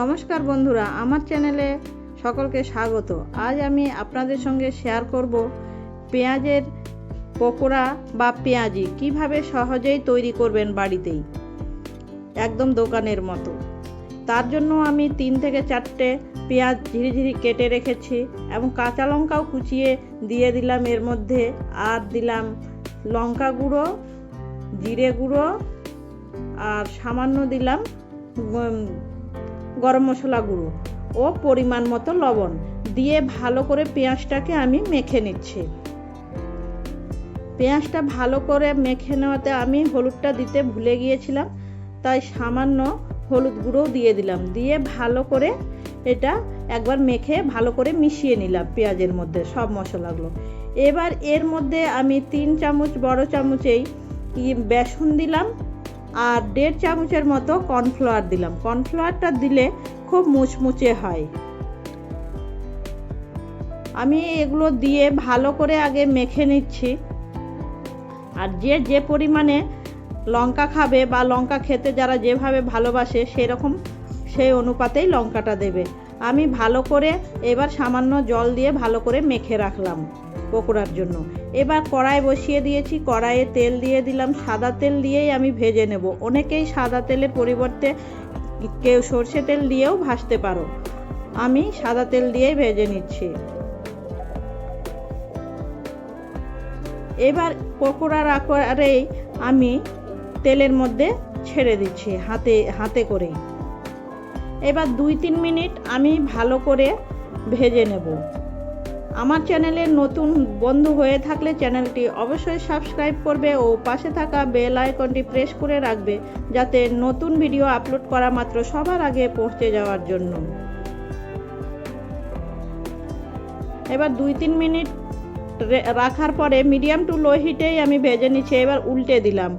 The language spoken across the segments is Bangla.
নমস্কার বন্ধুরা, আমার চ্যানেলে সকলকে স্বাগত। আজ আমি আপনাদের সঙ্গে শেয়ার করব পেঁয়াজের পকোড়া বা পেঁয়াজি কীভাবে সহজেই তৈরি করবেন বাড়িতেই। একদম দোকানের মতো। তার জন্য আমি তিন থেকে চারটে পেঁয়াজ ঝিরিঝিরি কেটে রেখেছি এবং কাঁচা লঙ্কাও কুচিয়ে দিয়ে দিলাম। এর মধ্যে আর দিলাম লঙ্কা গুঁড়ো, জিরে গুঁড়ো আর সামান্য দিলাম গরম মশলা গুঁড়ো ও পরিমাণ মতো লবণ দিয়ে ভালো করে পেঁয়াজটাকে আমি মেখে নিচ্ছি। পেঁয়াজটা ভালো করে মেখে নেওয়াতে আমি হলুদটা দিতে ভুলে গিয়েছিলাম, তাই সামান্য হলুদ গুঁড়োও দিয়ে দিলাম। দিয়ে ভালো করে এটা একবার মেখে ভালো করে মিশিয়ে নিলাম পেঁয়াজের মধ্যে সব মশলাগুলো। এবার এর মধ্যে আমি তিন চামচ, বড় চামচেই বেসন দিলাম আর দেড় চামচের মতো কর্নফ্লাওয়ার দিলাম। কর্নফ্লাওয়ারটা দিলে খুব মুচমুচে হয়। আমি এগুলো দিয়ে ভালো করে আগে মেখে নিচ্ছি। আর যে যে পরিমাণে লঙ্কা খাবে বা লঙ্কা খেতে যারা যেভাবে ভালোবাসে, সেরকম সেই অনুপাতেই লঙ্কাটা দেবে। আমি ভালো করে এবার সামান্য জল দিয়ে ভালো করে মেখে রাখলাম। পকোড়ার জন্য। এবার কড়াই বসিয়ে দিয়েছি, কড়াইয়ে তেল দিয়ে দিলাম, সাদা তেল দিয়েই আমি ভেজে নেব। অনেকেই সাদা তেলের পরিবর্তে কেউ সর্ষে তেল দিয়েও ভাজতে পারো। আমি সাদা তেল দিয়েই ভেজে নিচ্ছি। এবার পকোড়ার আকারেই আমি তেলের মধ্যে ছেড়ে দিচ্ছি, হাতে হাতে করেই। এবার দুই তিন মিনিট আমি ভালো করে ভেজে নেব। আমার চ্যানেলের নতুন বন্ধু হয়ে থাকলে চ্যানেলটি অবশ্যই সাবস্ক্রাইব করবে ও পাশে থাকা বেল আইকনটি প্রেস করে রাখবে যাতে নতুন ভিডিও আপলোড করা মাত্র সবার আগে পৌঁছে যাওয়ার জন্য। এবার দুই তিন মিনিট রাখার পরে মিডিয়াম টু লো হিটেই আমি ভেজে নিচ্ছি এবার উল্টে দিলাম।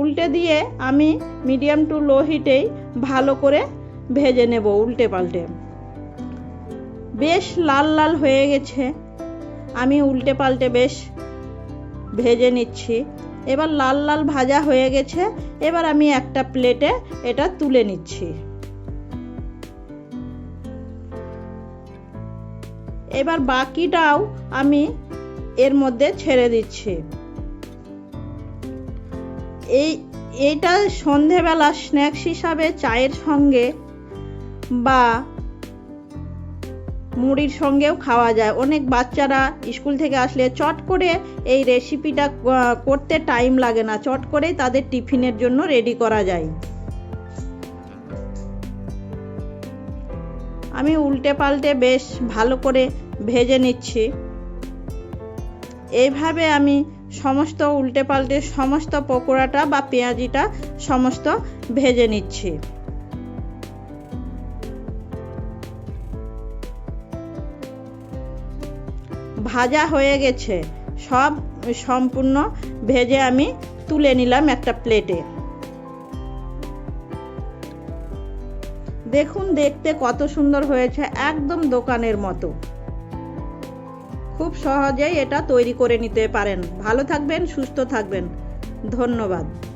উল্টে দিয়ে আমি মিডিয়াম টু লো হিটেই ভালো করে ভেজে নেব উল্টে পাল্টে। বেশ লাল লাল হয়ে গেছে। আমি উল্টে পাল্টে বেশ ভেজে নিচ্ছি। এবার লাল লাল ভাজা হয়ে গেছে। এবার আমি একটা প্লেটে এটা তুলে নিচ্ছি। এবার বাকিটাও আমি এর মধ্যে ছেড়ে দিচ্ছি। এই, এইটা সন্ধেবেলা স্ন্যাক্স হিসাবে চায়ের সঙ্গে বা মুড়ির সঙ্গেও খাওয়া যায়। অনেক বাচ্চারা স্কুল থেকে আসলে চট করে এই রেসিপিটা করতে টাইম লাগে না। চট করেই তাদের টিফিনের জন্য রেডি করা যায়। আমি উল্টে পাল্টে বেশ ভালো করে ভেজে নিচ্ছি। এইভাবে আমি সমস্ত উল্টে পাল্টে সমস্ত পকোড়াটা বা পেঁয়াজিটা সমস্ত ভেজে নিচ্ছি। ভাজা হয়ে গেছে। সব সম্পূর্ণ ভেজে আমি তুলে নিলাম একটা প্লেটে। দেখুন, দেখতে কত সুন্দর হয়েছে একদম দোকানের মতো। খুব সহজেই এটা তৈরি করে নিতে পারেন। ভালো থাকবেন, সুস্থ থাকবেন। ধন্যবাদ।